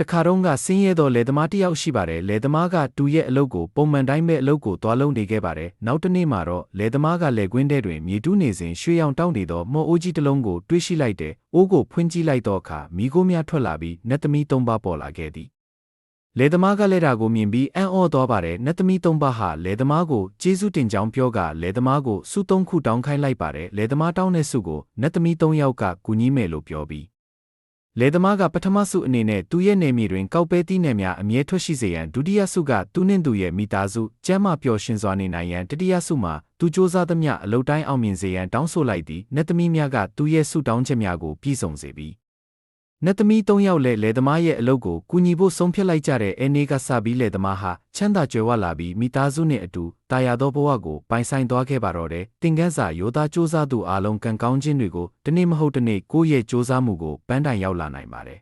တခါတော့ကဆင်းရဲသောလယ်သမားတစ်ယောက်ရှိပါတယ်လယ်သမားကတူရဲ့အလုပ်ကိုပုံမှန်တိုင်းပဲအလုပ်ကိုသွားလုပ်နေခဲ့ပါတယ်နောက်တစ်နေ့မှာတော့လယ်သမားကလယ်ကွင်းထဲတွင်မြေတူးနေစဉ်ရွှေရောင်တောင်းနေသောမော်အိုးကြီးတစ်လုံးကိုတွေးရှိလိုက်တယ်အိုးကိုဖွင့်ကြည့်လိုက်သောအခါမိခိုးများထွက်လာပြီးနတ်သမီးသုံးပါးပေါ်လာခဲ့သည်လယ်သမားကလည်းဒါကိုမြင်ပြီးအံ့ဩသွားပါတယ်နတ်သမီးသုံးပါးဟာလယ်သမားကိုကျေးဇူးတင်ကြောင်းပြောကလယ်သမားကိုစုသုံးခုတောင်းခိုင်းလိုက်ပါတယ်လယ်သမားတောင်းတဲ့စုကိုနတ်သမီးသုံးယောက်ကကူညီမယ်လို့ပြောပြီး လယ်သမားကပထမဆုအနေနဲ့သူရဲ့နေမြေတွင်ကောက်ပဲသီးနှံများအမြဲထွက်ရှိစေရန်ဒုတိယဆုကသူနှင့်သူရဲ့မိသားစုကျမ်းမာပျော်ရွှင်စွာနေနိုင်ရန်တတိယဆုမှာသူစ조사သမျှအလုတ်တိုင်းအောင်မြင်စေရန်တောင်းဆိုလိုက်သည်နတ်သမီးများကသူရဲ့ဆုတောင်းချက်များကိုပြည့်စုံစေပြီး နတ်သမီး၃ယောက်လည်းလယ်သမားရဲ့အလုပ်ကိုကူညီဖို့ဆုံးဖြတ်လိုက်ကြတဲ့အဲနေကစပြီးလယ်သမားဟာချမ်းသာကြွယ်ဝလာပြီးမိသားစုနှင့်အတူတာယာသောဘဝကိုပိုင်ဆိုင်သွားခဲ့ပါတော့တယ်။တင်ကန်းစာရိုသားစ조사သူအလုံးကံကောင်းခြင်းတွေကိုတနေ့မဟုတ်တနေ့ကိုယ့်ရဲ့စ조사မှုကိုပန်းတိုင်ရောက်လာနိုင်ပါတယ်